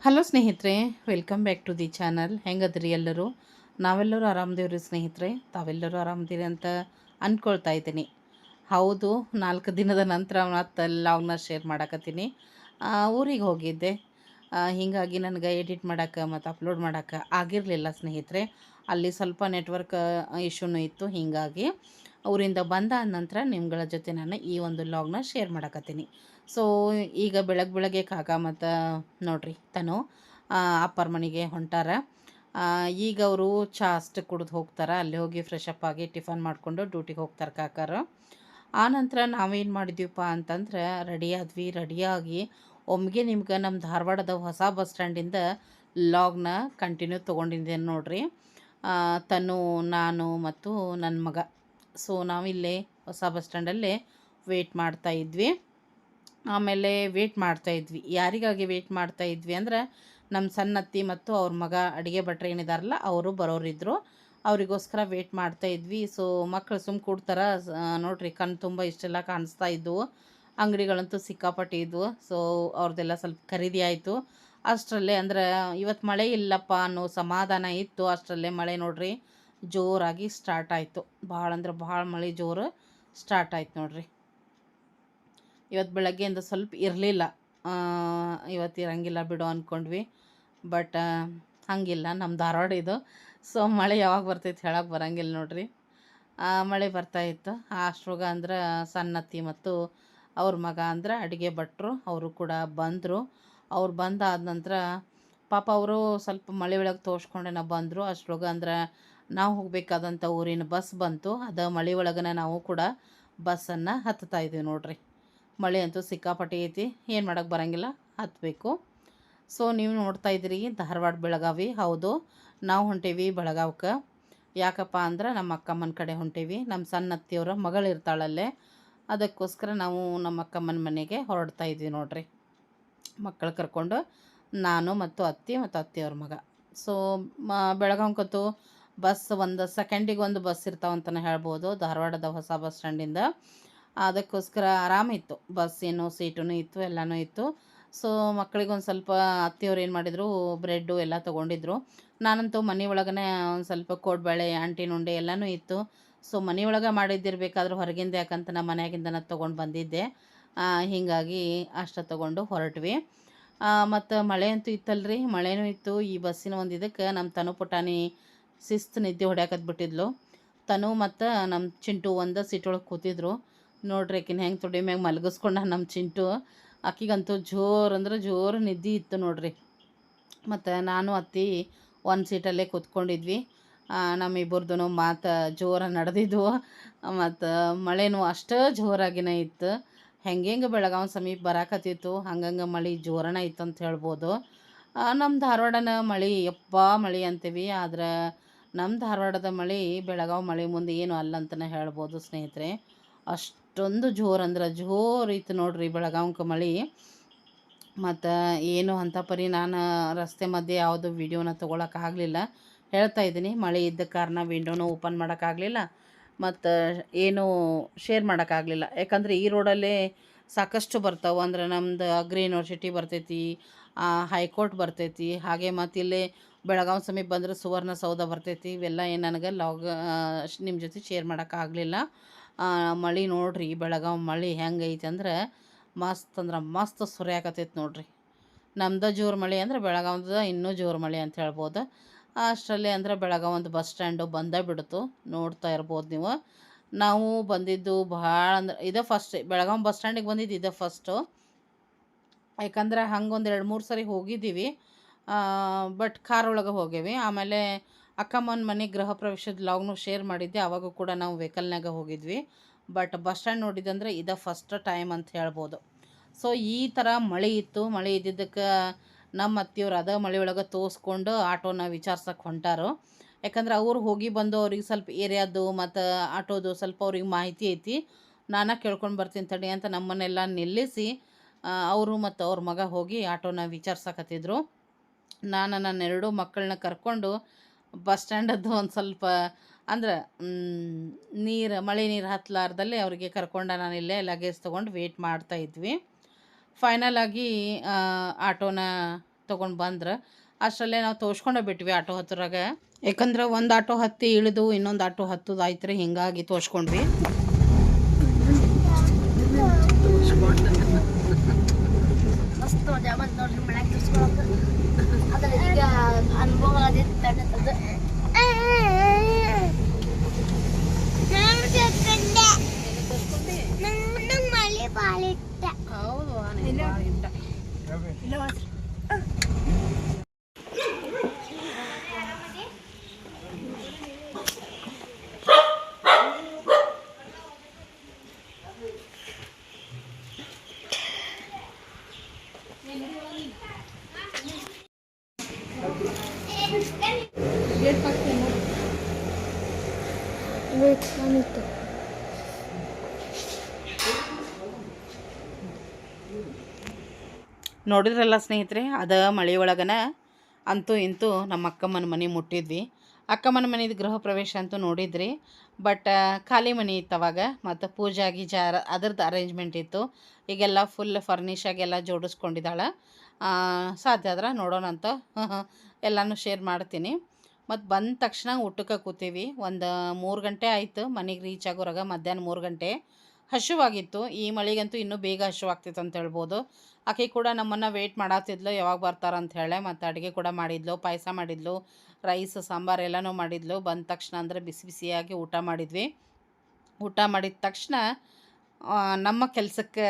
Hello ಸ್ನೇಹಿತರೆ welcome back to the channel ಹೆಂಗದ್ರಿ ಎಲ್ಲರೂ? ನಾವೆಲ್ಲರೂ ಆರಾಮದೇವ್ರಿ ಸ್ನೇಹಿತರೆ. ತಾವೆಲ್ಲರೂ ಆರಾಮದಿರಿ ಅಂತ ಅಂದ್ಕೊಳ್ತಾ ಇದ್ದೀನಿ. ಹೌದು, ನಾಲ್ಕು ದಿನದ ನಂತರ ಮತ್ತೆ ಲಾಗ್ನ ಶೇರ್ ಮಾಡಕತ್ತೀನಿ. ಊರಿಗೆ ಹೋಗಿದ್ದೆ. ಹೀಗಾಗಿ ನನಗೆ ಎಡಿಟ್ ಮಾಡೋಕ್ಕೆ ಮತ್ತು ಅಪ್ಲೋಡ್ ಮಾಡೋಕ್ಕೆ ಆಗಿರಲಿಲ್ಲ ಸ್ನೇಹಿತರೆ. ಅಲ್ಲಿ ಸ್ವಲ್ಪ ನೆಟ್ವರ್ಕ್ ಇಶ್ಯೂನೂ ಇತ್ತು. ಹೀಗಾಗಿ ಊರಿಂದ ಬಂದ ನಂತರ ನಿಮ್ಗಳ ಜೊತೆ ನಾನು ಈ ಒಂದು ಲಾಗ್ನ ಶೇರ್ ಮಾಡಕತ್ತೀನಿ. ಸೊ ಈಗ ಬೆಳಗ್ಗೆ ಬೆಳಗ್ಗೆ ಕಾಕ ಮತ್ತು ನೋಡ್ರಿ ತನು ಅಪ್ಪರ ಮನೆಗೆ ಹೊಂಟಾರ. ಈಗ ಅವರು ಚಾ ಅಷ್ಟು ಕುಡಿದು ಹೋಗ್ತಾರೆ. ಅಲ್ಲಿ ಹೋಗಿ ಫ್ರೆಶ್ ಅಪ್ ಆಗಿ ಟಿಫನ್ ಮಾಡಿಕೊಂಡು ಡ್ಯೂಟಿಗೆ ಹೋಗ್ತಾರೆ ಕಾಕರು. ಆ ನಂತರ ನಾವೇನು ಮಾಡಿದ್ವಿಪ್ಪ ಅಂತಂದ್ರೆ ರೆಡಿ ಆದ್ವಿ. ರೆಡಿಯಾಗಿ ಒಮ್ಮೆಗೆ ನಿಮ್ಗೆ ನಮ್ಮ ಧಾರವಾಡದ ಹೊಸ ಬಸ್ ಸ್ಟ್ಯಾಂಡಿಂದ ಲಾಗ್ನ ಕಂಟಿನ್ಯೂ ತೊಗೊಂಡಿದ್ದೇನೆ ನೋಡ್ರಿ. ತನು, ನಾನು ಮತ್ತು ನನ್ನ ಮಗ. ಸೊ ನಾವಿಲ್ಲೇ ಹೊಸ ಬಸ್ ಸ್ಟ್ಯಾಂಡಲ್ಲೇ ಮಾಡ್ತಾ ಇದ್ವಿ. ಆಮೇಲೆ ವೇಟ್ ಮಾಡ್ತಾ ಇದ್ವಿ. ಯಾರಿಗಾಗಿ ವೇಟ್ ಮಾಡ್ತಾ ಇದ್ವಿ ಅಂದ್ರೆ ನಮ್ಮ ಸಣ್ಣತ್ತಿ ಮತ್ತು ಅವ್ರ ಮಗ ಅಡುಗೆ ಭಟ್ರು ಏನಿದಾರಲ್ಲ, ಅವರು ಬರೋರಿದ್ದರು ಅವರಿಗೋಸ್ಕರ ವೇಟ್ ಮಾಡ್ತಾ ಇದ್ವಿ. ಸೊ ಮಕ್ಕಳು ಸುಮ್ಮ ಕೂಡ್ತಾರ ನೋಡ್ರಿ ಕಣ್ಣು ತುಂಬ ಇಷ್ಟೆಲ್ಲ ಕಾಣಿಸ್ತಾ ಇದ್ವು. ಅಂಗಡಿಗಳಂತೂ ಸಿಕ್ಕಾಪಟ್ಟೆ ಇದ್ವು ಸೊ ಅವ್ರದ್ದೆಲ್ಲ ಸ್ವಲ್ಪ ಖರೀದಿ ಆಯಿತು. ಅಷ್ಟರಲ್ಲೇ ಅಂದ್ರೆ ಇವತ್ತು ಮಳೆ ಇಲ್ಲಪ್ಪ ಅನ್ನೋ ಸಮಾಧಾನ ಇತ್ತು. ಅಷ್ಟರಲ್ಲೇ ಮಳೆ ನೋಡ್ರಿ ಜೋರಾಗಿ ಸ್ಟಾರ್ಟ್ ಆಯಿತು. ಭಾಳ ಅಂದ್ರೆ ಭಾಳ ಮಳೆ ಜೋರು ಸ್ಟಾರ್ಟ್ ಆಯ್ತು ನೋಡ್ರಿ. ಇವತ್ತು ಬೆಳಗ್ಗೆಯಿಂದ ಸ್ವಲ್ಪ ಇರಲಿಲ್ಲ. ಇವತ್ತು ಇರಂಗಿಲ್ಲ ಬಿಡು ಅಂದ್ಕೊಂಡ್ವಿ ಬಟ್ ಹಂಗಿಲ್ಲ. ನಮ್ಮ ಧಾರವಾಡ ಇದು. ಸೊ ಮಳೆ ಯಾವಾಗ ಬರ್ತೈತೆ ಹೇಳಕ್ಕೆ ಬರಂಗಿಲ್ಲ ನೋಡ್ರಿ. ಆ, ಮಳೆ ಬರ್ತಾ ಇತ್ತು. ಅಷ್ಟ್ರಾಗ ಅಂದ್ರೆ ಸಣ್ಣತ್ತಿ ಮತ್ತು ಅವ್ರ ಮಗ ಅಂದ್ರೆ ಅಡುಗೆ ಭಟ್ರು. ಅವರು ಕೂಡ ಬಂದರು. ಅವ್ರು ಬಂದಾದ ನಂತರ ಪಾಪ ಅವರು ಸ್ವಲ್ಪ ಮಳೆ ಒಳಗೆ ತೋರ್ಸ್ಕೊಂಡೇನ ಬಂದರು. ಅಷ್ಟ್ರಾಗ ಅಂದ್ರೆ ನಾವು ಹೋಗಬೇಕಾದಂಥ ಊರಿನ ಬಸ್ ಬಂತು. ಅದು ಮಳೆ ಒಳಗನ ನಾವು ಕೂಡ ಬಸ್ಸನ್ನು ಹತ್ತುತ್ತಾ ಇದ್ದೀವಿ ನೋಡ್ರಿ. ಮಳೆ ಅಂತೂ ಸಿಕ್ಕಾಪಟ್ಟೆ ಐತಿ, ಏನು ಮಾಡೋಕ್ಕೆ ಬರಂಗಿಲ್ಲ ಹತ್ತಬೇಕು ಸೊ ನೀವು ನೋಡ್ತಾ ಇದ್ದೀರಿ, ಧಾರವಾಡ ಬೆಳಗಾವಿ, ಹೌದು. ನಾವು ಹೊಂಟೇವಿ ಬೆಳಗಾವಕ್ಕೆ ಯಾಕಪ್ಪ ಅಂದ್ರೆ ನಮ್ಮ ಅಕ್ಕಮ್ಮನ ಕಡೆ ಹೊಂಟೇವಿ ನಮ್ಮ ಸಣ್ಣ ಅತ್ತಿಯವರ ಮಗಳು ಇರ್ತಾಳಲ್ಲೇ. ಅದಕ್ಕೋಸ್ಕರ ನಾವು ನಮ್ಮ ಅಕ್ಕಮ್ಮನ ಮನೆಗೆ ಹೊರಡ್ತಾ ಇದ್ವಿ ನೋಡ್ರಿ. ಮಕ್ಕಳು ಕರ್ಕೊಂಡು ನಾನು ಮತ್ತು ಅತ್ತಿ ಮತ್ತು ಅತ್ತಿಯವ್ರ ಮಗ. ಸೊ ಮ ಬಸ್ ಒಂದು ಸೆಕೆಂಡಿಗೆ ಒಂದು ಬಸ್ ಇರ್ತಾವಂತಲೇ ಹೇಳ್ಬೋದು, ಧಾರವಾಡದ ಹೊಸ ಬಸ್ ಸ್ಟ್ಯಾಂಡಿಂದ. ಅದಕ್ಕೋಸ್ಕರ ಆರಾಮಿತ್ತು ಬಸ್ ಏನು ಸೀಟೂ ಇತ್ತು, ಎಲ್ಲನೂ ಇತ್ತು. ಸೊ ಮಕ್ಕಳಿಗೊಂದು ಸ್ವಲ್ಪ ಅತ್ತಿಯವ್ರು ಏನು ಮಾಡಿದರು ಬ್ರೆಡ್ಡು ಎಲ್ಲ ತೊಗೊಂಡಿದ್ರು. ನಾನಂತೂ ಮನೆ ಒಳಗೇ ಒಂದು ಸ್ವಲ್ಪ ಕೋಡ್ಬಳೆ ಅಂಟಿನ ಉಂಡೆ ಎಲ್ಲನೂ ಇತ್ತು. ಸೊ ಮನೆ ಒಳಗೆ ಮಾಡಿದ್ದಿರ್ಬೇಕಾದ್ರೆ ಹೊರಗಿಂದ ಯಾಕಂತ ನಮ್ಮ ಮನೆಯಾಗಿಂದನ ತೊಗೊಂಡು ಬಂದಿದ್ದೆ. ಹೀಗಾಗಿ ಅಷ್ಟು ತೊಗೊಂಡು ಹೊರಟ್ವಿ. ಮತ್ತು ಮಳೆ ಅಂತೂ ಇತ್ತಲ್ರಿ, ಮಳೆನೂ ಇತ್ತು. ಈ ಬಸ್ಸಿನ ಒಂದು ಇದಕ್ಕೆ ನಮ್ಮ ತನು ಪುಟಾಣಿ ಶಿಸ್ತು ನಿದ್ದೆ ಹೊಡ್ಯಾಕತ್ಬಿಟ್ಟಿದ್ಲು. ತನು ಮತ್ತು ನಮ್ಮ ಚಿಂಟು ಒಂದು ಸೀಟೊಳಗೆ ಕೂತಿದ್ರು. ನೋಡ್ರಿ ಆಕಿನ ಹೆಂಗೆ ತೊಡೆ ಮ್ಯಾಗ ಮಲಗಿಸ್ಕೊಂಡ ನಮ್ಮ ಚಿಂಟು. ಆಕಿಗಂತೂ ಜೋರು ಅಂದ್ರೆ ಜೋರು ನಿದ್ದೆ ಇತ್ತು ನೋಡ್ರಿ. ಮತ್ತು ನಾನು ಅತ್ತಿ ಒಂದು ಸೀಟಲ್ಲೇ ಕೂತ್ಕೊಂಡಿದ್ವಿ. ನಮ್ಮಿಬ್ಬರದ್ದು ಮಾತು ಜೋರ ನಡೆದಿದ್ವು. ಮತ್ತು ಮಳೆನೂ ಅಷ್ಟೇ ಜೋರಾಗಿನೇ ಇತ್ತು. ಹೆಂಗೆ ಬೆಳಗಾವಿ ಸಮೀಪ ಬರಾಕತ್ತಿತ್ತು, ಹಂಗಂಗೆ ಮಳೆ ಜೋರನ ಇತ್ತು ಅಂತ ಹೇಳ್ಬೋದು. ನಮ್ಮ ಧಾರವಾಡನ ಮಳೆ ಯಪ್ಪ ಮಳೆ ಅಂತೀವಿ. ಆದ್ರೆ ನಮ್ಮ ಧಾರವಾಡದ ಮಳೆ, ಬೆಳಗಾವಿ ಮಳೆ ಮುಂದೆ ಏನು ಅಲ್ಲ ಅಂತಲೇ ಹೇಳ್ಬೋದು ಸ್ನೇಹಿತರೆ. ಅಷ್ಟೊಂದು ಜೋರು ಅಂದ್ರೆ ಜೋರು ಇತ್ತು ನೋಡ್ರಿ ಬೆಳಗಾವ್ಕ ಮಳೆ. ಮತ್ತು ಏನು ಅಂತ ಪರಿ ನಾನು ರಸ್ತೆ ಮಧ್ಯೆ ಯಾವುದು ವೀಡಿಯೋನ ತೊಗೊಳಕ್ಕಾಗಲಿಲ್ಲ ಹೇಳ್ತಾ ಇದ್ದೀನಿ ಮಳೆ ಇದ್ದ ಕಾರಣ ವಿಂಡೋನ ಓಪನ್ ಮಾಡೋಕ್ಕಾಗಲಿಲ್ಲ ಮತ್ತು ಏನು ಶೇರ್ ಮಾಡೋಕ್ಕಾಗಲಿಲ್ಲ ಯಾಕಂದರೆ ಈ ರೋಡಲ್ಲೇ ಸಾಕಷ್ಟು ಬರ್ತಾವೆ. ಅಂದ್ರೆ ನಮ್ದು ಅಗ್ರಿ ಯೂನಿವರ್ಸಿಟಿ ಬರ್ತೈತಿ ಹೈಕೋರ್ಟ್ ಬರ್ತೈತಿ. ಹಾಗೆ ಮತ್ತು ಇಲ್ಲಿ ಬೆಳಗಾವಿ ಸಮೀಪ ಬಂದ್ರೆ ಸುವರ್ಣಸೌಧ ಬರ್ತೈತಿ. ಇವೆಲ್ಲ ಏನು ನನಗೆ ಲಾಗ್ ನಿಮ್ಮ ಜೊತೆ ಶೇರ್ ಮಾಡೋಕ್ಕಾಗಲಿಲ್ಲ ಮಳೆ ನೋಡ್ರಿ, ಬೆಳಗಾವಿ ಮಳೆ ಹೆಂಗೈತೆ ಅಂದ್ರೆ ಮಸ್ತ್ ಅಂದ್ರೆ ಮಸ್ತ್ ಸುರಿಯಾಕತ್ತೈತೆ ನೋಡ್ರಿ. ನಮ್ದು ಜೋರು ಮಳೆ ಅಂದ್ರೆ ಬೆಳಗಾವ್ದ ಇನ್ನೂ ಜೋರು ಮಳೆ ಅಂತ ಹೇಳ್ಬೋದು. ಅಷ್ಟರಲ್ಲಿ ಅಂದ್ರೆ ಬೆಳಗಾವಿ ಒಂದು ಬಸ್ ಸ್ಟ್ಯಾಂಡು ಬಂದೇ ಬಿಡ್ತು, ನೋಡ್ತಾ ಇರ್ಬೋದು ನೀವು. ನಾವು ಬಂದಿದ್ದು ಭಾಳ ಅಂದ್ರೆ, ಇದೇ ಫಸ್ಟ್ ಬೆಳಗಾವಿ ಬಸ್ ಸ್ಟ್ಯಾಂಡಿಗೆ ಬಂದಿದ್ದು ಇದೇ ಫಸ್ಟು ಯಾಕಂದ್ರೆ ಹಂಗೆ ಒಂದು ಎರಡು ಮೂರು ಸರಿ ಹೋಗಿದ್ದೀವಿ. ಬಟ್ ಕಾರ್ ಒಳಗೆ ಹೋಗೇವಿ. ಆಮೇಲೆ ಅಕ್ಕಮ್ಮನ ಮನೆ ಗೃಹ ಪ್ರವೇಶದ ಲಾಗ್ನು ಶೇರ್ ಮಾಡಿದ್ದೆ, ಅವಾಗೂ ಕೂಡ ನಾವು ವೆಹಿಕಲ್ನಾಗ ಹೋಗಿದ್ವಿ. ಬಟ್ ಬಸ್ ಸ್ಟ್ಯಾಂಡ್ ನೋಡಿದಂದ್ರೆ ಇದ ಫಸ್ಟ್ ಟೈಮ್ ಅಂತ ಹೇಳ್ಬೋದು. ಸೊ, ಈ ಥರ ಮಳೆ ಇತ್ತು. ಮಳೆ ಇದ್ದಿದ್ದಕ್ಕೆ ನಮ್ಮ ಅತ್ತಿಯವ್ರು ಅದ ಮಳೆ ಒಳಗೆ ತೋರಿಸ್ಕೊಂಡು ಆಟೋನ ವಿಚಾರ್ಸಕ್ಕೆ ಹೊಂಟಾರು. ಯಾಕಂದ್ರೆ ಅವ್ರು ಹೋಗಿ ಬಂದು ಅವ್ರಿಗೆ ಸ್ವಲ್ಪ ಏರಿಯಾದು ಮತ್ತು ಆಟೋದು ಸ್ವಲ್ಪ ಅವ್ರಿಗೆ ಮಾಹಿತಿ ಐತಿ. ನಾನು ಕೇಳ್ಕೊಂಡು ಬರ್ತೀನಿ ತಡಿ ಅಂತ ನಮ್ಮನ್ನೆಲ್ಲ ನಿಲ್ಲಿಸಿ ಅವರು ಮತ್ತು ಅವ್ರ ಮಗ ಹೋಗಿ ಆಟೋನ ವಿಚಾರ್ಸಕತ್ತಿದ್ರು. ನಾನು ನನ್ನ ಎರಡೂ ಮಕ್ಕಳನ್ನ ಕರ್ಕೊಂಡು ಬಸ್ ಸ್ಟ್ಯಾಂಡದ್ದು ಒಂದು ಸ್ವಲ್ಪ, ಅಂದ್ರೆ ನೀರು, ಮಳೆ ನೀರು ಹತ್ತಲಾರ್ದಲ್ಲೇ ಅವರಿಗೆ ಕರ್ಕೊಂಡ ನಾನು ಇಲ್ಲೇ ಲಗೇಜ್ ತೊಗೊಂಡು ವೆಯ್ಟ್ ಮಾಡ್ತಾ ಇದ್ವಿ. ಫೈನಲ್ ಆಗಿ ಆಟೋನ ತೊಗೊಂಡು ಬಂದ್ರೆ. ಅಷ್ಟರಲ್ಲೇ ನಾವು ತೋರ್ಸ್ಕೊಂಡೇ ಬಿಟ್ವಿ ಆಟೋ ಹತ್ತಿರಾಗ ಯಾಕಂದ್ರೆ ಒಂದು ಆಟೋ ಹತ್ತಿ ಇಳಿದು ಇನ್ನೊಂದು ಆಟೋ ಹತ್ತೋದು ಆಯ್ತು ರೀ ಹಿಂಗಾಗಿ ತೋರ್ಸ್ಕೊಂಡ್ವಿ. the ನೋಡಿದ್ರಲ್ಲ ಸ್ನೇಹಿತರೆ, ಅದ ಮಳೆ ಒಳಗನ ಅಂತೂ ಇಂತೂ ನಮ್ಮ ಅಕ್ಕಮ್ಮನ ಮನೆ ಮುಟ್ಟಿದ್ವಿ. ಅಕ್ಕಮ್ಮನ ಮನೆದು ಗೃಹ ಪ್ರವೇಶ ಅಂತೂ ನೋಡಿದ್ರಿ, ಬಟ್ ಖಾಲಿ ಮನೆ ಇತ್ತು ಅವಾಗ, ಮತ್ತು ಪೂಜಾ ಗೀಜಾ ಅದ್ರದ್ದು ಅರೇಂಜ್ಮೆಂಟ್ ಇತ್ತು. ಈಗೆಲ್ಲ ಫುಲ್ ಫರ್ನಿಷ್ ಆಗೆಲ್ಲ ಜೋಡಿಸ್ಕೊಂಡಿದ್ದಾಳೆ. ಸಾಧ್ಯ ಆದ್ರೆ ನೋಡೋಣ ಅಂತ ಎಲ್ಲನೂ ಶೇರ್ ಮಾಡ್ತೀನಿ. ಮತ್ತು ಬಂದ ತಕ್ಷಣ ಊಟಕ್ಕೆ ಕೂತೀವಿ. ಒಂದು ಮೂರು ಗಂಟೆ ಆಯಿತು ಮನೆಗೆ ರೀಚ್ ಆಗೋರಾಗ ಮಧ್ಯಾಹ್ನ ಮೂರು ಗಂಟೆ. ಹಸಿವಾಗಿತ್ತು ಈ ಮಳೆಗಂತೂ ಇನ್ನೂ ಬೇಗ ಹಸಿವಾಗ್ತಿತ್ತು ಅಂತ ಹೇಳ್ಬೋದು. ಆಕೆ ಕೂಡ ನಮ್ಮನ್ನು ವೆಯ್ಟ್ ಮಾಡತ್ತಿದ್ಲು ಯಾವಾಗ ಬರ್ತಾರ ಅಂತ ಹೇಳಿ. ಮತ್ತು ಅಡುಗೆ ಕೂಡ ಮಾಡಿದ್ಲು, ಪಾಯಸ ಮಾಡಿದ್ಲು ರೈಸ್ ಸಾಂಬಾರು ಎಲ್ಲನೂ ಮಾಡಿದ್ಲು. ಬಂದ ತಕ್ಷಣ ಅಂದರೆ ಬಿಸಿ ಬಿಸಿಯಾಗಿ ಊಟ ಮಾಡಿದ್ವಿ. ಊಟ ಮಾಡಿದ ತಕ್ಷಣ ನಮ್ಮ ಕೆಲಸಕ್ಕೆ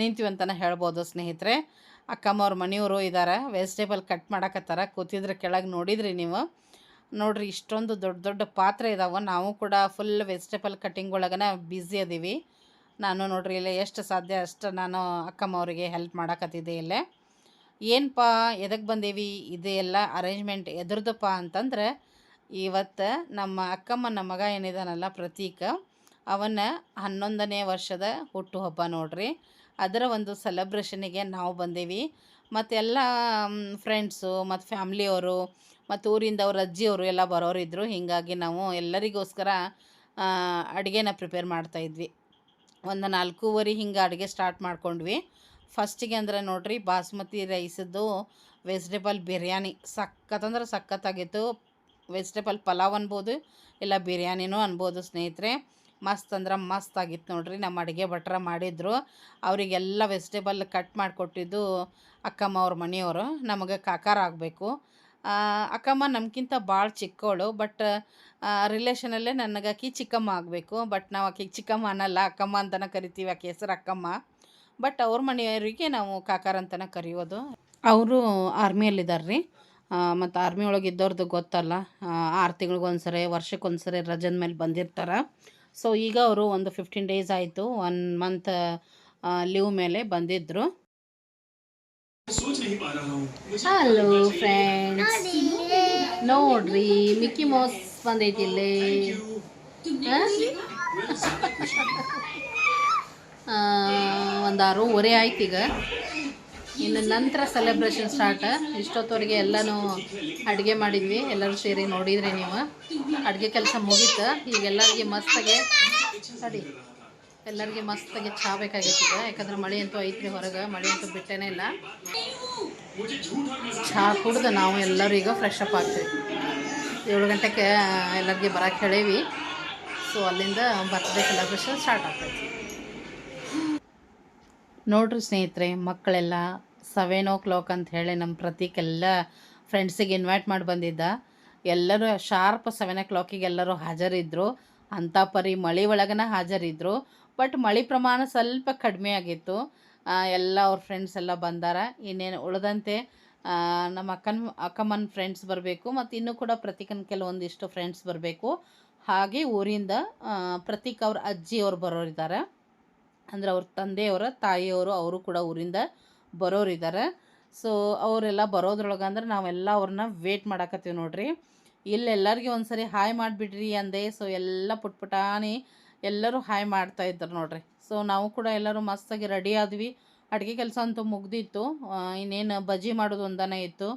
ನಿಂತೀವಿ ಅಂತಲೇ ಹೇಳ್ಬೋದು ಸ್ನೇಹಿತರೆ. ಅಕ್ಕಮ್ಮವ್ರ ಮನೆಯವರು ಇದ್ದಾರೆ ವೆಜಿಟೇಬಲ್ ಕಟ್ ಮಾಡಕತ್ತಾರ. ಕೂತಿದ್ರೆ ಕೆಳಗೆ ನೋಡಿದ್ರಿ ನೀವು. ನೋಡ್ರಿ ಇಷ್ಟೊಂದು ದೊಡ್ಡ ದೊಡ್ಡ ಪಾತ್ರೆ ಇದಾವೆ. ನಾವು ಕೂಡ ಫುಲ್ ವೆಜಿಟೇಬಲ್ ಕಟ್ಟಿಂಗ್ ಒಳಗನ ಬ್ಯುಸಿ ಅದೀವಿ. ನಾನು ನೋಡ್ರಿ ಇಲ್ಲೇ ಎಷ್ಟು ಸಾಧ್ಯ ಅಷ್ಟು ನಾನು ಅಕ್ಕಮ್ಮವ್ರಿಗೆ ಹೆಲ್ಪ್ ಮಾಡಕತ್ತಿದ್ದೆ ಇಲ್ಲೇ. ಏನಪ್ಪ ಎದಕ್ಕೆ ಬಂದೇವಿ? ಇದು ಎಲ್ಲ ಅರೇಂಜ್ಮೆಂಟ್ ಎದ್ರದಪ್ಪ ಅಂತಂದ್ರೆ, ಇವತ್ತು ನಮ್ಮ ಅಕ್ಕಮ್ಮನ ಮಗ ಏನಿದಾನಲ್ಲ ಪ್ರತೀಕ ಅವನ ಹನ್ನೊಂದನೇ ವರ್ಷದ ಹುಟ್ಟುಹಬ್ಬ ನೋಡ್ರಿ. ಅದರ ಒಂದು ಸೆಲೆಬ್ರೇಷನಿಗೆ ನಾವು ಬಂದೀವಿ. ಮತ್ತೆಲ್ಲ ಫ್ರೆಂಡ್ಸು ಮತ್ತು ಫ್ಯಾಮ್ಲಿಯವರು ಮತ್ತು ಊರಿಂದ ಅವ್ರ ಅಜ್ಜಿಯವರು ಎಲ್ಲ ಬರೋರಿದ್ದರು ಹೀಗಾಗಿ ನಾವು ಎಲ್ಲರಿಗೋಸ್ಕರ ಅಡುಗೆನ ಪ್ರಿಪೇರ್ ಮಾಡ್ತಾಯಿದ್ವಿ ಒಂದು ನಾಲ್ಕೂವರೆ ಹಿಂಗೆ ಅಡುಗೆ ಸ್ಟಾರ್ಟ್ ಮಾಡ್ಕೊಂಡ್ವಿ. ಫಸ್ಟಿಗೆ ಅಂದ್ರೆ ನೋಡ್ರಿ, ಬಾಸ್ಮತಿ ರೈಸದ್ದು ವೆಜಿಟೇಬಲ್ ಬಿರಿಯಾನಿ. ಸಖತ್ತಂದ್ರೆ ಸಖತ್ತಾಗಿತ್ತು. ವೆಜಿಟೇಬಲ್ ಪಲಾವ್ ಅನ್ಬೋದು, ಇಲ್ಲ ಬಿರಿಯಾನಿನೂ ಅನ್ಬೋದು ಸ್ನೇಹಿತರೆ. ಮಸ್ತ್ ಅಂದ್ರೆ ಮಸ್ತ್ ಆಗಿತ್ತು ನೋಡ್ರಿ. ನಮ್ಮ ಅಡುಗೆ ಭಟ್ರ ಮಾಡಿದ್ರು. ಅವರಿಗೆಲ್ಲ ವೆಜಿಟೇಬಲ್ ಕಟ್ ಮಾಡಿಕೊಟ್ಟಿದ್ದು ಅಕ್ಕಮ್ಮ ಅವ್ರ ಮನೆಯವರು. ನಮಗೆ ಕಾಕಾರ ಆಗಬೇಕು ಅಕ್ಕಮ್ಮ ನಮ್ಗಿಂತ ಭಾಳ ಚಿಕ್ಕವಳು ಬಟ್ ರಿಲೇಷನಲ್ಲೇ ನನಗೆ ಆಕಿ ಚಿಕ್ಕಮ್ಮ ಆಗಬೇಕು. ಬಟ್ ನಾವು ಆಕೆಗೆ ಚಿಕ್ಕಮ್ಮ ಅನ್ನಲ್ಲ ಅಕ್ಕಮ್ಮ ಅಂತಲೇ ಕರಿತೀವಿ ಆಕೆ ಹೆಸರು ಅಕ್ಕಮ್ಮ. ಬಟ್ ಅವ್ರ ಮನೆಯವರಿಗೆ ನಾವು ಕಾಕಾರ ಅಂತಲೇ ಕರೆಯೋದು. ಅವರು ಆರ್ಮಿಯಲ್ಲಿದ್ದಾರೆ ರೀ ಮತ್ತು ಆರ್ಮಿ ಒಳಗೆ ಇದ್ದವ್ರದ್ದು ಗೊತ್ತಲ್ಲ. ಆರು ತಿಂಗಳಿಗೊಂದ್ಸರಿ ವರ್ಷಕ್ಕೊಂದ್ಸರಿ ರಜದ ಮೇಲೆ ಬಂದಿರ್ತಾರೆ. ಸೊ ಈಗ ಅವರು ಒಂದು ಫಿಫ್ಟೀನ್ ಡೇಸ್ ಆಯಿತು ಒನ್ ಮಂತ್ ಲೀವ್ ಮೇಲೆ ಬಂದಿದ್ದರು ಹಲೋ ಫ್ರೆಂಡ್ಸ್ ನೋಡ್ರಿ ಮಿಕ್ಕಿ ಮೌಸ್ ಬಂದೈತಿ ಇಲ್ಲಿ ಒಂದು ಆರೂವರೆ ಆಯ್ತು ಈಗ. ಇನ್ನು ನಂತರ ಸೆಲೆಬ್ರೇಷನ್ ಸ್ಟಾರ್ಟ್ ಇಷ್ಟೊತ್ತವರೆಗೆ ಎಲ್ಲನೂ ಅಡುಗೆ ಮಾಡಿದ್ವಿ. ಎಲ್ಲರೂ ಸೇರಿ ನೋಡಿದ್ರಿ ನೀವು. ಅಡುಗೆ ಕೆಲಸ ಮುಗೀತು. ಈಗ ಎಲ್ಲರಿಗೆ ಮಸ್ತಾಗೆ ಸರಿ ಎಲ್ಲರಿಗೆ ಮಸ್ತಾಗಿ ಚಹಾ ಬೇಕಾಗೈತಿ ಈಗ. ಯಾಕಂದ್ರೆ ಮಳೆ ಅಂತೂ ಐತ್ರಿ ಹೊರಗೆ. ಮಳೆ ಅಂತೂ ಬಿಟ್ಟೇನೇ ಇಲ್ಲ. ಚಹಾ ಕುಡ್ದು ನಾವು ಎಲ್ಲರೂ ಈಗ ಫ್ರೆಶ್ ಅಪ್ ಆಗ್ತೀವಿ. ಏಳು ಗಂಟೆಗೆ ಎಲ್ಲರಿಗೆ ಬರಕ್ಕೆ ಹೇಳೀವಿ. ಸೊ ಅಲ್ಲಿಂದ ಬರ್ತ್ಡೇ ಸೆಲೆಬ್ರೇಷನ್ ಸ್ಟಾರ್ಟ್ ಆಗ್ತೈತಿ. ನೋಡ್ರಿ ಸ್ನೇಹಿತರೆ, ಮಕ್ಕಳೆಲ್ಲ ಸೆವೆನ್ ಓ ಕ್ಲಾಕ್ ಅಂತ ಹೇಳಿ ನಮ್ಮ ಪ್ರತೀಕೆಲ್ಲ ಫ್ರೆಂಡ್ಸಿಗೆ ಇನ್ವೈಟ್ ಮಾಡಿ ಬಂದಿದ್ದ. ಎಲ್ಲರೂ ಶಾರ್ಪ್ ಸೆವೆನ್ ಓ ಕ್ಲಾಕಿಗೆ ಎಲ್ಲರೂ ಹಾಜರಿದ್ದರು ಅಂಥ ಪರಿ ಮಳೆ ಒಳಗನ ಹಾಜರಿದ್ದರು ಬಟ್ ಮಳೆ ಪ್ರಮಾಣ ಸ್ವಲ್ಪ ಕಡಿಮೆ ಆಗಿತ್ತು. ಎಲ್ಲ ಅವ್ರ ಫ್ರೆಂಡ್ಸ್ ಎಲ್ಲ ಬಂದಾರ. ಇನ್ನೇನು ಉಳಿದಂತೆ ನಮ್ಮ ಅಕ್ಕನ, ಅಕ್ಕಮ್ಮನ ಫ್ರೆಂಡ್ಸ್ ಬರಬೇಕು, ಮತ್ತು ಇನ್ನೂ ಕೂಡ ಪ್ರತೀಕನ ಕೆಲವೊಂದಿಷ್ಟು ಫ್ರೆಂಡ್ಸ್ ಬರಬೇಕು. ಹಾಗೆ ಊರಿಂದ ಪ್ರತೀಕ್ ಅವ್ರ ಅಜ್ಜಿಯವ್ರು ಬರೋರಿದ್ದಾರೆ ಅಂದ್ರೆ ಅವ್ರ ತಂದೆಯವರ ತಾಯಿಯವರು ಅವರು ಕೂಡ ಊರಿಂದ ಬರೋರಿದ್ದಾರೆ ಸೊ ಅವರೆಲ್ಲ ಬರೋದ್ರೊಳಗೆ ಅಂದ್ರೆ ನಾವೆಲ್ಲ ಅವ್ರನ್ನ ವೇಟ್ ಮಾಡಾಕತ್ತೀವಿ ನೋಡ್ರಿ. ಇಲ್ಲಿ ಎಲ್ಲರಿಗೆ ಒಂದ್ಸರಿ ಹಾಯ್ ಮಾಡಿಬಿಡ್ರಿ ಅಂದೆ ಸೊ ಎಲ್ಲ ಪುಟ್ ಪುಟಾಣಿ ಎಲ್ಲರೂ ಹಾಯ್ ಮಾಡ್ತಾ ಇದ್ದರು ನೋಡ್ರಿ. ಸೊ ನಾವು ಕೂಡ ಎಲ್ಲರೂ ಮಸ್ತಾಗಿ ರೆಡಿ ಆದ್ವಿ. ಅಡುಗೆ ಕೆಲಸ ಅಂತೂ ಮುಗ್ದಿತ್ತು. ಇನ್ನೇನು ಬಜ್ಜಿ ಮಾಡೋದು ಒಂದನೇ ಇತ್ತು.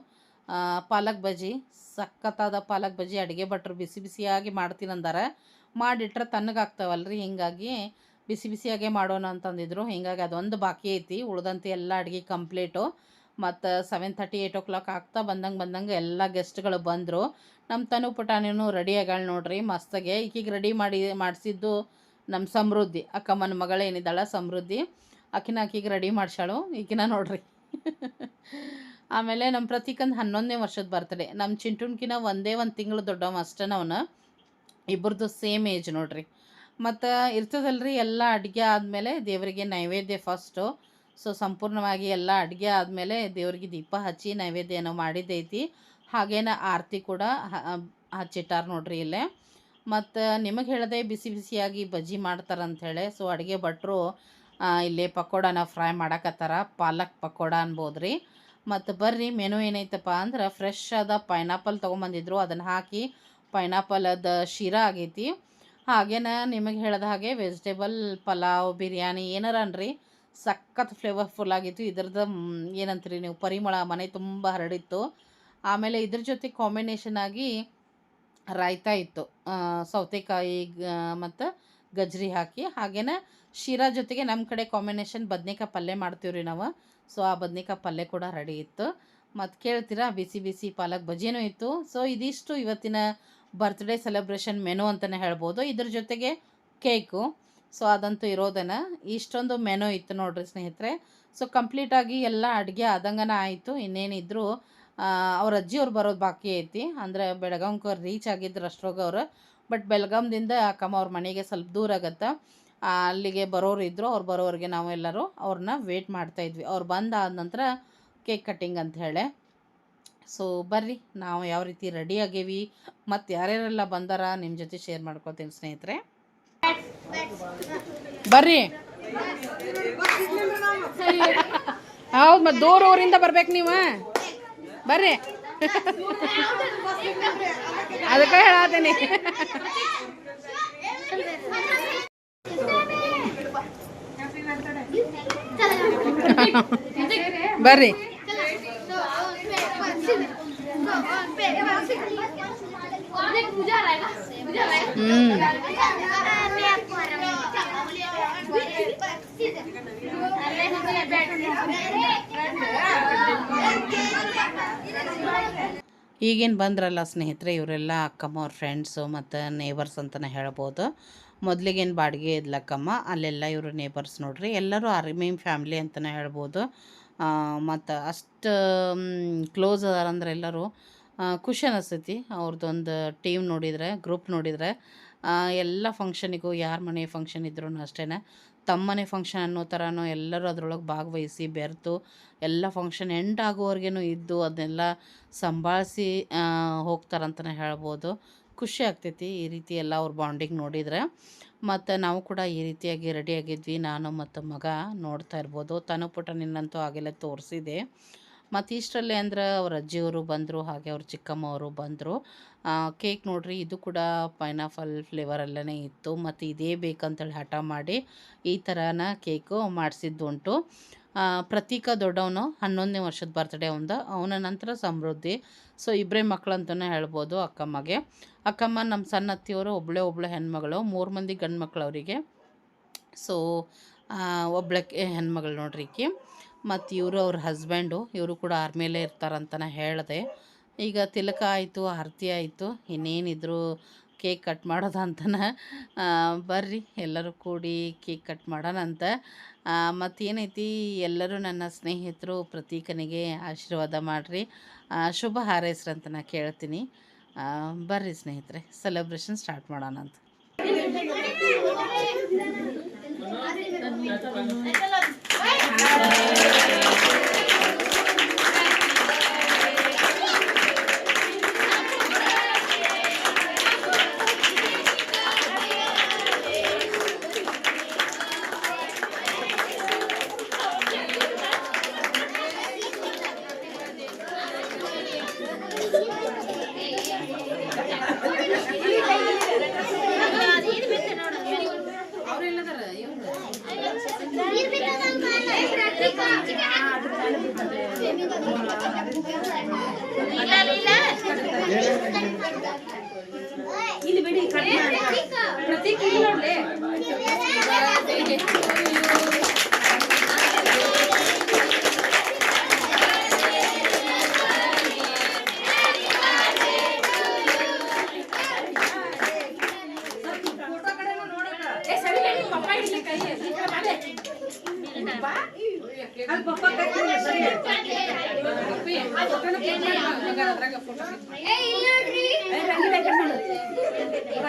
ಪಾಲಕ್ ಬಜ್ಜಿ, ಸಖತ್ತಾದ ಪಾಲಕ್ ಬಜ್ಜಿ, ಅಡುಗೆ ಭಟ್ರು ಬಿಸಿ ಬಿಸಿಯಾಗಿ ಮಾಡ್ತೀನಿ ಅಂದಾರೆ ಮಾಡಿಟ್ರೆ ತಣ್ಣಗಾಗ್ತಾವಲ್ರಿ ಹಿಂಗಾಗಿ ಬಿಸಿ ಬಿಸಿಯಾಗೆ ಮಾಡೋಣ ಅಂತಂದಿದ್ರು. ಹಿಂಗಾಗಿ ಅದೊಂದು ಬಾಕಿ ಐತಿ. ಉಳ್ದಂತೆ ಎಲ್ಲ ಅಡುಗೆ ಕಂಪ್ಲೀಟು. ಮತ್ತು seven thirty eight o'clock ಆಗ್ತಾ ಬಂದಂಗೆ ಬಂದಂಗೆ ಎಲ್ಲ ಗೆಸ್ಟ್ಗಳು ಬಂದರು. ನಮ್ಮ ತನು ಪುಟಾಣಿನೂ ರೆಡಿ ಆಗಾಳ ನೋಡ್ರಿ. ಮಸ್ತಾಗೆ ಈಕಿಗೆ ರೆಡಿ ಮಾಡಿ ಮಾಡಿಸಿದ್ದು ನಮ್ಮ ಸಮೃದ್ಧಿ. ಅಕ್ಕಮ್ಮನ ಮಗಳೇನಿದ್ದಾಳೆ, ಸಮೃದ್ಧಿ. ಆಕಿನ ಆಕಿಗೆ ರೆಡಿ ಮಾಡ್ಸಾಳು ಈಕಿನ ನೋಡ್ರಿ. ಆಮೇಲೆ ನಮ್ಮ ಪ್ರತೀಕಂದು ಹನ್ನೊಂದನೇ ವರ್ಷದ ಬರ್ತಡೆ ನಮ್ಮ ಚಿಂಟುಣ್ಕಿನ ಒಂದೇ ಒಂದು ತಿಂಗಳು ದೊಡ್ಡವ ಅಷ್ಟನ ಅವನು. ಇಬ್ಬರದು ಸೇಮ್ ಏಜ್ ನೋಡ್ರಿ. ಮತ್ತು ಇರ್ತದಲ್ರಿ ಎಲ್ಲ ಅಡುಗೆ ಆದಮೇಲೆ ದೇವರಿಗೆ ನೈವೇದ್ಯ ಫಸ್ಟು ಸೊ ಸಂಪೂರ್ಣವಾಗಿ ಎಲ್ಲ ಅಡುಗೆ ಆದಮೇಲೆ ದೇವರಿಗೆ ದೀಪ ಹಚ್ಚಿ ನೈವೇದ್ಯ ಏನೋ ಮಾಡಿದ್ದೈತಿ ಹಾಗೇನ ಆರತಿ ಕೂಡ ಹಚ್ಚಿಟ್ಟಾರ ನೋಡ್ರಿ ಇಲ್ಲೇ. ಮತ್ತು ನಿಮಗೆ ಹೇಳಿದೆ ಬಿಸಿ ಬಿಸಿಯಾಗಿ ಬಜ್ಜಿ ಮಾಡ್ತಾರಂಥೇಳಿ ಸೊ ಅಡುಗೆ ಭಟ್ರು ಇಲ್ಲಿ ಪಕೋಡನ ಫ್ರೈ ಮಾಡಕತ್ತಾರ. ಪಾಲಕ್ ಪಕೋಡ ಅನ್ಬೋದು ರೀ ಮತ್ತು ಬರ್ರಿ ಮೆನು ಏನೈತಪ್ಪ ಅಂದ್ರೆ ಫ್ರೆಶ್ ಆದ ಪೈನಾಪಲ್ ತೊಗೊಂಬಂದಿದ್ರು. ಅದನ್ನು ಹಾಕಿ ಪೈನಾಪಲದ ಶಿರ ಆಗೈತಿ. ಹಾಗೇನ ನಿಮಗೆ ಹೇಳಿದ ಹಾಗೆ ವೆಜಿಟೇಬಲ್ ಪಲಾವ್, ಬಿರಿಯಾನಿ ಏನಾರ ಅನ್ರಿ. ಸಖತ್ ಫ್ಲೇವರ್ಫುಲ್ ಆಗಿತ್ತು. ಇದ್ರದ್ದು ಏನಂತೀರಿ ನೀವು ಪರಿಮಳ ಮನೆ ತುಂಬ ಹರಡಿತ್ತು. ಆಮೇಲೆ ಇದ್ರ ಜೊತೆ ಕಾಂಬಿನೇಷನ್ ಆಗಿ ರಾಯ್ತಾ ಇತ್ತು. ಸೌತೆಕಾಯಿ ಮತ್ತು ಗಜ್ರಿ ಹಾಕಿ. ಹಾಗೇನ ಶಿರಾ ಜೊತೆಗೆ ನಮ್ಮ ಕಡೆ ಕಾಂಬಿನೇಷನ್ ಬದ್ನೆಕಾಯಿ ಪಲ್ಯ ಮಾಡ್ತೀವಿ ರೀ ನಾವು. ಸೊ ಆ ಬದ್ನೆಕಾಯಿ ಪಲ್ಯ ಕೂಡ ರೆಡಿ ಇತ್ತು. ಮತ್ತು ಕೇಳ್ತೀರಾ, ಬಿಸಿ ಬಿಸಿ ಪಾಲಕ್ ಬಜ್ಜಿನೂ ಇತ್ತು. ಸೊ ಇದಿಷ್ಟು ಇವತ್ತಿನ ಬರ್ತ್ಡೇ ಸೆಲೆಬ್ರೇಷನ್ ಮೆನು ಅಂತಲೇ ಹೇಳ್ಬೋದು. ಇದ್ರ ಜೊತೆಗೆ ಕೇಕು ಸೊ ಅದಂತೂ ಇರೋದನ್ನ ಇಷ್ಟೊಂದು ಮೆನು ಇತ್ತು ನೋಡ್ರಿ ಸ್ನೇಹಿತರೆ. ಸೊ ಕಂಪ್ಲೀಟಾಗಿ ಎಲ್ಲ ಅಡುಗೆ ಆದಂಗನ ಆಯಿತು. ಇನ್ನೇನಿದ್ರು ಅವ್ರ ಅಜ್ಜಿಯವ್ರು ಬರೋದು ಬಾಕಿ ಐತಿ. ಅಂದರೆ ಬೆಳಗಾಂಗೆ ರೀಚ್ ಆಗಿದ್ರು ಅಷ್ಟ್ರೋಗ ಅವ್ರು. ಬಟ್ ಬೆಳಗಾಂದಿಂದ ಅಕ್ಕಮ್ಮ ಅವ್ರ ಮನೆಗೆ ಸ್ವಲ್ಪ ದೂರ ಆಗತ್ತೆ. ಅಲ್ಲಿಗೆ ಬರೋರು ಇದ್ದರು ಅವ್ರು ಬರೋರಿಗೆ ನಾವು ಎಲ್ಲರೂ ಅವ್ರನ್ನ ವೇಟ್ ಮಾಡ್ತಾ ಇದ್ವಿ. ಅವ್ರು ಬಂದಾದ ನಂತರ ಕೇಕ್ ಕಟ್ಟಿಂಗ್ ಅಂತ ಹೇಳಿ. ಸೊ ಬರ್ರಿ, ನಾವು ಯಾವ ರೀತಿ ರೆಡಿ ಆಗೇವಿ, ಮತ್ತು ಯಾರ್ಯಾರೆಲ್ಲ ಬಂದಾರ ನಿಮ್ಮ ಜೊತೆ ಶೇರ್ ಮಾಡ್ಕೊತೀನಿ ಸ್ನೇಹಿತರೆ. ಬರ್ರಿ. ಹೌದು, ಮತ್ತು ದೂರ ಊರಿಂದ ಬರ್ಬೇಕು ನೀವು. ಬರ್ರಿ. ಅದಕ್ಕೆ ಹೇಳತ್ತೀನಿ ಬರ್ರಿ. ಈಗೇನು ಬಂದ್ರಲ್ಲ ಸ್ನೇಹಿತರೆ ಇವರೆಲ್ಲ ಅಕ್ಕಮ್ಮ ಅವ್ರ ಫ್ರೆಂಡ್ಸು ಮತ್ತು ನೇಬರ್ಸ್ ಅಂತಲೇ ಹೇಳ್ಬೋದು. ಮೊದಲಿಗೇನು ಬಾಡಿಗೆ ಇದ್ಲಕ್ಕಮ್ಮ ಅಲ್ಲೆಲ್ಲ ಇವರು ನೇಬರ್ಸ್ ನೋಡ್ರಿ, ಎಲ್ಲರೂ ಅರಿಮೇಮ್ ಫ್ಯಾಮ್ಲಿ ಅಂತಲೇ ಹೇಳ್ಬೋದು. ಮತ್ತು ಅಷ್ಟು ಕ್ಲೋಸ್ ಅದಾರಂದ್ರೆ ಎಲ್ಲರೂ ಖುಷಿ ಅನಿಸ್ತೈತಿ. ಅವ್ರದ್ದೊಂದು ಟೀಮ್ ನೋಡಿದರೆ ಗ್ರೂಪ್ ನೋಡಿದರೆ ಎಲ್ಲ ಫಂಕ್ಷನಿಗೂ ಯಾರ ಮನೆ ಫಂಕ್ಷನ್ ಇದ್ರೂ ಅಷ್ಟೇ ತಮ್ಮನೆ ಫಂಕ್ಷನ್ ಅನ್ನೋ ಥರನೂ ಎಲ್ಲರೂ ಅದರೊಳಗೆ ಭಾಗವಹಿಸಿ, ಬೆರೆತು, ಎಲ್ಲ ಫಂಕ್ಷನ್ ಎಂಡ್ ಆಗೋವರೆಗೂ ಇದ್ದು ಅದನ್ನೆಲ್ಲ ಸಂಭಾಳಿಸಿ ಹೋಗ್ತಾರಂತಲೇ ಹೇಳ್ಬೋದು. ಖುಷಿ ಆಗ್ತೈತಿ ಈ ರೀತಿ ಎಲ್ಲ ಅವ್ರ ಬಾಂಡಿಂಗ್ ನೋಡಿದ್ರೆ. ಮತ್ತು ನಾವು ಕೂಡ ಈ ರೀತಿಯಾಗಿ ರೆಡಿಯಾಗಿದ್ವಿ ನಾನು ಮತ್ತು ಮಗ ನೋಡ್ತಾ ಇರ್ಬೋದು. ತನು ಪುಟ ನಿನ್ನಂತೂ ಆಗೆಲ್ಲ ತೋರಿಸಿದೆ. ಮತ್ತು ಇಷ್ಟರಲ್ಲೇ ಅಂದ್ರೆ ಅವ್ರ ಅಜ್ಜಿಯವರು ಬಂದರು, ಹಾಗೆ ಅವ್ರ ಚಿಕ್ಕಮ್ಮವರು ಬಂದರು. ಕೇಕ್ ನೋಡ್ರಿ, ಇದು ಕೂಡ ಪೈನಾಪಲ್ ಫ್ಲೇವರಲ್ಲೇ ಇತ್ತು. ಮತ್ತು ಇದೇ ಬೇಕಂತೇಳಿ ಹಠ ಮಾಡಿ ಈ ಥರನ ಕೇಕು ಮಾಡಿಸಿದ್ದುಂಟು. ಪ್ರತೀಕ ದೊಡ್ಡವನು ಹನ್ನೊಂದನೇ ವರ್ಷದ ಬರ್ತ್ಡೇ ಅವಂದ ಅವನ ನಂತರ ಸಮೃದ್ಧಿ. ಸೊ ಇಬ್ಬರೇ ಮಕ್ಕಳು ಅಂತಲೇ ಹೇಳ್ಬೋದು ಅಕ್ಕಮ್ಮಗೆ. ಅಕ್ಕಮ್ಮ ನಮ್ಮ ಸಣ್ಣ ಅತ್ತಿಯವರು ಒಬ್ಬಳೇ ಒಬ್ಬಳೆ ಹೆಣ್ಮಗಳು, ಮೂರು ಮಂದಿ ಗಂಡು ಮಕ್ಕಳು ಅವರಿಗೆ ಸೊ ಒಬ್ಳಕ್ಕೆ ಹೆಣ್ಮಗಳು ನೋಡ್ರಿ ಈಕಿ. ಮತ್ತು ಇವರು ಅವ್ರ ಹಸ್ಬೆಂಡು ಇವರು ಕೂಡ ಆರ್ಮಿಯಲ್ಲೇ ಇರ್ತಾರಂತನ ಹೇಳಿದೆ. ಈಗ ತಿಲಕ ಆಯಿತು, ಆರತಿ ಆಯಿತು, ಇನ್ನೇನಿದ್ರು ಕೇಕ್ ಕಟ್ ಮಾಡೋದಂತನ ಅಂತನ ಬರ್ರಿ ಎಲ್ಲರೂ ಕೂಡಿ ಕೇಕ್ ಕಟ್ ಮಾಡೋಣಂತ. ಮತ್ತೇನೈತಿ? ಎಲ್ಲರೂ ನನ್ನ ಸ್ನೇಹಿತರು ಪ್ರತೀಕನಿಗೆ ಆಶೀರ್ವಾದ ಮಾಡಿರಿ. ಶುಭ ಹಾರೈಸ್ರಂತ ಅಂತ ನಾನು ಕೇಳ್ತೀನಿ ಬರ್ರಿ ಸ್ನೇಹಿತರೆ ಸೆಲೆಬ್ರೇಷನ್ ಸ್ಟಾರ್ಟ್ ಮಾಡೋಣ ಅಂತ. Lila, Lila.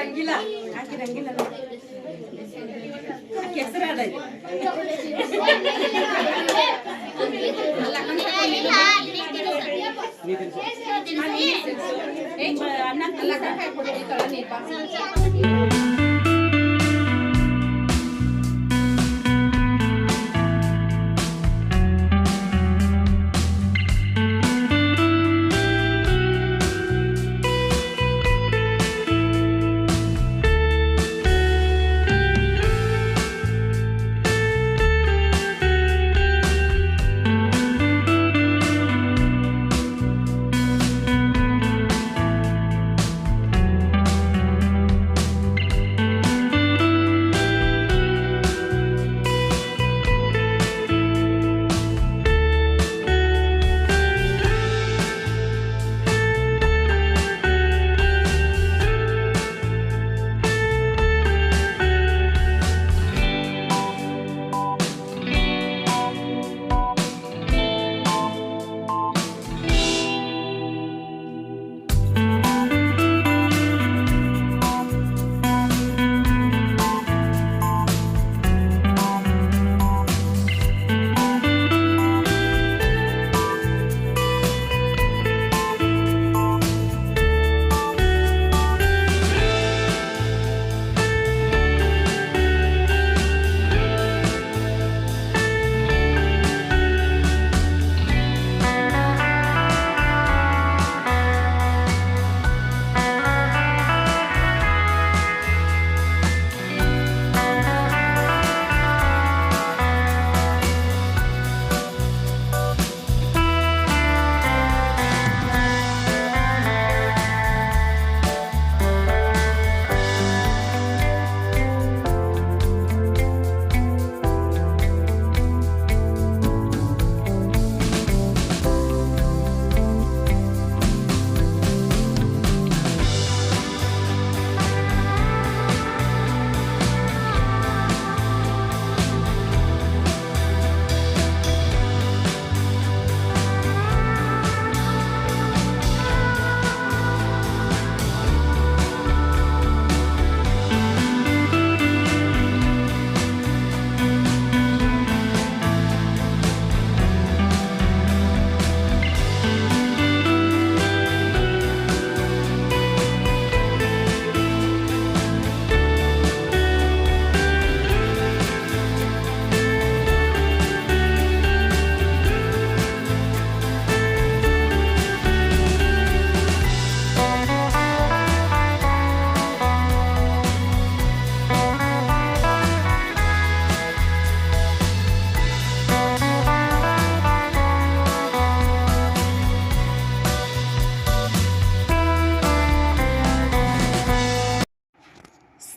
ಹಾಕಿರಂಗಿಲ್ಲ ಹಾಕಿರಂಗಿಲ್ಲ ಹೆಸರು ಅದ ಅನ್ನ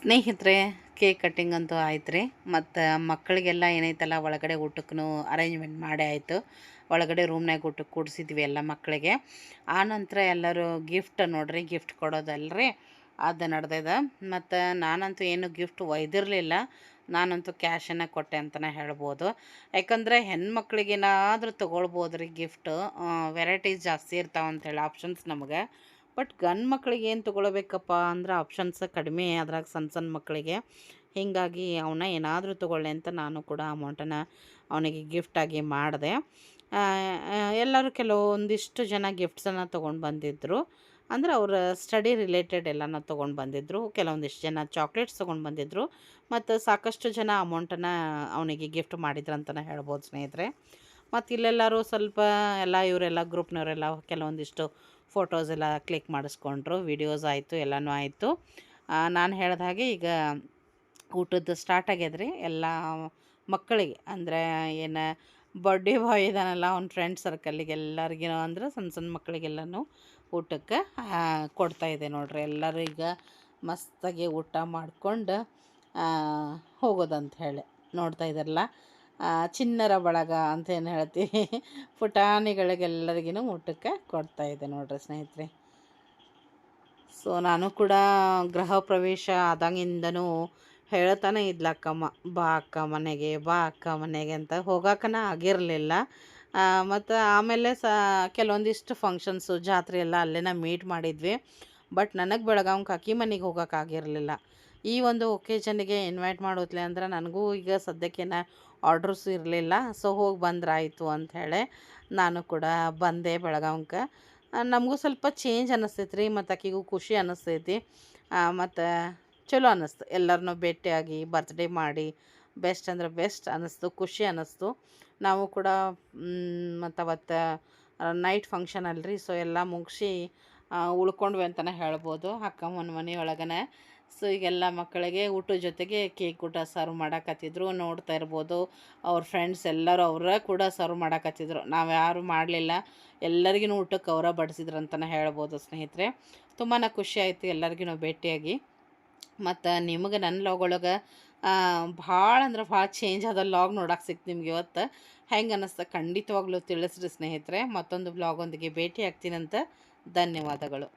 ಸ್ನೇಹಿತರೆ, ಕೇಕ್ ಕಟ್ಟಿಂಗ್ ಅಂತೂ ಆಯ್ತು ರೀ ಮತ್ತು ಮಕ್ಕಳಿಗೆಲ್ಲ ಏನೈತಲ್ಲ, ಒಳಗಡೆ ಊಟಕ್ಕೂ ಅರೇಂಜ್ಮೆಂಟ್ ಮಾಡೇ ಆಯಿತು. ಒಳಗಡೆ ರೂಮ್ನಾಗ ಊಟಕ್ಕೆ ಕೂಡಿಸಿದ್ವಿ ಎಲ್ಲ ಮಕ್ಕಳಿಗೆ. ಆನಂತರ ಎಲ್ಲರೂ ಗಿಫ್ಟ್ ನೋಡ್ರಿ ಗಿಫ್ಟ್ ಕೊಡೋದಲ್ರಿ. ಅದು ನಡೆದಿದೆ. ಮತ್ತು ನಾನಂತೂ ಏನು ಗಿಫ್ಟ್ ಒಯ್ದಿರಲಿಲ್ಲ. ನಾನಂತೂ ಕ್ಯಾಶನ್ನ ಕೊಟ್ಟೆ ಅಂತಲೇ ಹೇಳ್ಬೋದು. ಯಾಕಂದರೆ ಹೆಣ್ಮಕ್ಳಿಗೇನಾದರೂ ತೊಗೊಳ್ಬೋದು ರೀ ಗಿಫ್ಟು ವೆರೈಟೀಸ್ ಜಾಸ್ತಿ ಇರ್ತಾವಂತೇಳಿ ಆಪ್ಷನ್ಸ್ ನಮಗೆ. ಬಟ್ ಗಂಡು ಮಕ್ಕಳಿಗೆ ಏನು ತೊಗೊಳ್ಬೇಕಪ್ಪ ಅಂದ್ರೆ ಆಪ್ಷನ್ಸ್ ಕಡಿಮೆ ಅದ್ರಾಗ ಸಣ್ಣ ಸಣ್ಣ ಮಕ್ಕಳಿಗೆ ಹೀಗಾಗಿ ಅವನ್ನ ಏನಾದರೂ ತೊಗೊಳ್ಳಿ ಅಂತ ನಾನು ಕೂಡ ಅಮೌಂಟನ್ನು ಅವನಿಗೆ ಗಿಫ್ಟಾಗಿ ಮಾಡಿದೆ. ಎಲ್ಲರೂ ಕೆಲವೊಂದಿಷ್ಟು ಜನ ಗಿಫ್ಟ್ಸನ್ನು ತೊಗೊಂಡು ಬಂದಿದ್ದರು ಅಂದ್ರೆ ಅವರ ಸ್ಟಡಿ ರಿಲೇಟೆಡ್ ಎಲ್ಲನ ತೊಗೊಂಡು ಬಂದಿದ್ದರು ಕೆಲವೊಂದಿಷ್ಟು ಜನ ಚಾಕ್ಲೇಟ್ಸ್ ತೊಗೊಂಡು ಬಂದಿದ್ದರು ಮತ್ತು ಸಾಕಷ್ಟು ಜನ ಅಮೌಂಟನ್ನು ಅವನಿಗೆ ಗಿಫ್ಟ್ ಮಾಡಿದ್ರು ಅಂತಲೇ ಹೇಳ್ಬೋದು ಸ್ನೇಹಿತರೆ. ಮತ್ತು ಇಲ್ಲೆಲ್ಲರೂ ಸ್ವಲ್ಪ ಎಲ್ಲ ಇವರೆಲ್ಲ ಗ್ರೂಪ್ನವರೆಲ್ಲ ಕೆಲವೊಂದಿಷ್ಟು ಫೋಟೋಸ್ ಎಲ್ಲ ಕ್ಲಿಕ್ ಮಾಡಿಸ್ಕೊಂಡ್ರು ವಿಡಿಯೋಸ್ ಆಯಿತು, ಎಲ್ಲನೂ ಆಯಿತು. ನಾನು ಹೇಳ್ದ ಹಾಗೆ ಈಗ ಊಟದ್ದು ಸ್ಟಾರ್ಟ್ ಆಗ್ಯದ್ರಿ, ಎಲ್ಲ ಮಕ್ಕಳಿಗೆ, ಅಂದರೆ ಏನು ಬರ್ಡೇ ಬಾಯ್ ಇದಾನಲ್ಲ, ಅವ್ನ ಫ್ರೆಂಡ್ ಸರ್ಕಲ್ಲಿಗೆ ಎಲ್ಲರಿಗೂ ಅಂದ್ರೆ ಸಣ್ಣ ಸಣ್ಣ ಮಕ್ಕಳಿಗೆಲ್ಲನೂ ಊಟಕ್ಕೆ ಕೊಡ್ತಾ ಇದೆ ನೋಡ್ರಿ. ಎಲ್ಲರೂ ಈಗ ಮಸ್ತಾಗಿ ಊಟ ಮಾಡಿಕೊಂಡು ಹೋಗೋದಂತ ಹೇಳಿ ನೋಡ್ತಾ ಇದ್ದಾರಲ್ಲ ಚಿನ್ನರ ಬಳಗ ಅಂತ ಏನು ಹೇಳ್ತೀವಿ ಪುಟಾಣಿಗಳಿಗೆಲ್ಲರಿಗೂ ಊಟಕ್ಕೆ ಕೊಡ್ತಾಯಿದ್ದೆ ನೋಡ್ರಿ ಸ್ನೇಹಿತರೆ. ಸೊ ನಾನು ಕೂಡ ಗೃಹ ಪ್ರವೇಶ ಆದಂಗಿಂದನೂ ಹೇಳ್ತಾನೆ ಇದ್ಲ ಅಕ್ಕಮ್ಮ, ಬಾ ಅಕ್ಕ ಮನೆಗೆ, ಬಾ ಅಕ್ಕ ಮನೆಗೆ ಅಂತ. ಹೋಗಕ್ಕನ ಆಗಿರಲಿಲ್ಲ. ಮತ್ತು ಆಮೇಲೆ ಸ, ಕೆಲವೊಂದಿಷ್ಟು ಫಂಕ್ಷನ್ಸು ಜಾತ್ರೆ ಎಲ್ಲ ಅಲ್ಲೇನ ಮೀಟ್ ಮಾಡಿದ್ವಿ. ಬಟ್ ನನಗೆ ಬೆಳಗಾವ್ಗೆ ಕಾಕಿ ಮನೆಗೆ ಹೋಗೋಕ್ಕಾಗಿರಲಿಲ್ಲ ಈ ಒಂದು ಒಕೇಜನ್ಗೆ ಇನ್ವೈಟ್ ಮಾಡೋತ್ಲೆ ಅಂದ್ರೆ, ನನಗೂ ಈಗ ಸದ್ಯಕ್ಕೇನ ಆರ್ಡ್ರಸ್ ಇರಲಿಲ್ಲ. ಸೊ, ಹೋಗಿ ಬಂದ್ರಾಯಿತು ಅಂಥೇಳಿ ನಾನು ಕೂಡ ಬಂದೆ ಬೆಳಗಾವ್ಗೆ ನಮಗೂ ಸ್ವಲ್ಪ ಚೇಂಜ್ ಅನ್ನಿಸ್ತೈತೆ ರೀ ಮತ್ತು ಆಕಿಗೂ ಖುಷಿ ಅನ್ನಿಸ್ತೈತಿ ಮತ್ತು ಚಲೋ ಅನ್ನಿಸ್ತು ಎಲ್ಲರನ್ನೂ ಭೇಟಿಯಾಗಿ ಬರ್ತ್ಡೇ ಮಾಡಿ ಬೆಸ್ಟ್ ಅಂದ್ರೆ ಬೆಸ್ಟ್ ಅನ್ನಿಸ್ತು ಖುಷಿ ಅನ್ನಿಸ್ತು ನಾವು ಕೂಡ ಮತ್ತು ಅವತ್ತು ನೈಟ್ ಫಂಕ್ಷನ್ ಅಲ್ರಿ, ಸೊ, ಎಲ್ಲ ಮುಗಿಸಿ ಉಳ್ಕೊಂಡ್ವಿ ಅಂತಲೇ ಹೇಳ್ಬೋದು, ಅಕ್ಕಮ್ಮನ ಮನೆಯೊಳಗನೆ. ಸೊ, ಈಗೆಲ್ಲ ಮಕ್ಕಳಿಗೆ ಊಟದ ಜೊತೆಗೆ ಕೇಕ್ ಊಟ ಸರ್ವ್ ಮಾಡಕತ್ತಿದ್ರು. ನೋಡ್ತಾ ಇರ್ಬೋದು, ಅವ್ರ ಫ್ರೆಂಡ್ಸ್ ಎಲ್ಲರೂ ಅವರೇ ಕೂಡ ಸರ್ವ್ ಮಾಡಕತ್ತಿದ್ರು. ನಾವು ಯಾರು ಮಾಡಲಿಲ್ಲ. ಎಲ್ಲರಿಗೂ ಊಟಕ್ಕೆ ಅವರ ಬಡಿಸಿದ್ರು ಅಂತಲೇ ಹೇಳ್ಬೋದು ಸ್ನೇಹಿತರೆ. ತುಂಬಾ ಖುಷಿ ಆಯಿತು ಎಲ್ಲರಿಗೂ ಭೇಟಿಯಾಗಿ. ಮತ್ತು ನಿಮಗೆ ನನ್ನ ಲಾಗ್ ಒಳಗೆ ಭಾಳ ಅಂದ್ರೆ ಭಾಳ ಚೇಂಜ್ ಆದ ಲಾಗ್ ನೋಡಕ್ಕೆ ಸಿಕ್ತು ನಿಮ್ಗೆ ಇವತ್ತು. ಹೆಂಗೆ ಅನ್ನಿಸ್ತ ಖಂಡಿತವಾಗ್ಲೂ ತಿಳಿಸ್ರಿ ಸ್ನೇಹಿತರೆ. ಮತ್ತೊಂದು ಬ್ಲಾಗೊಂದಿಗೆ ಭೇಟಿ ಆಗ್ತೀನಂತ ಧನ್ಯವಾದಗಳು.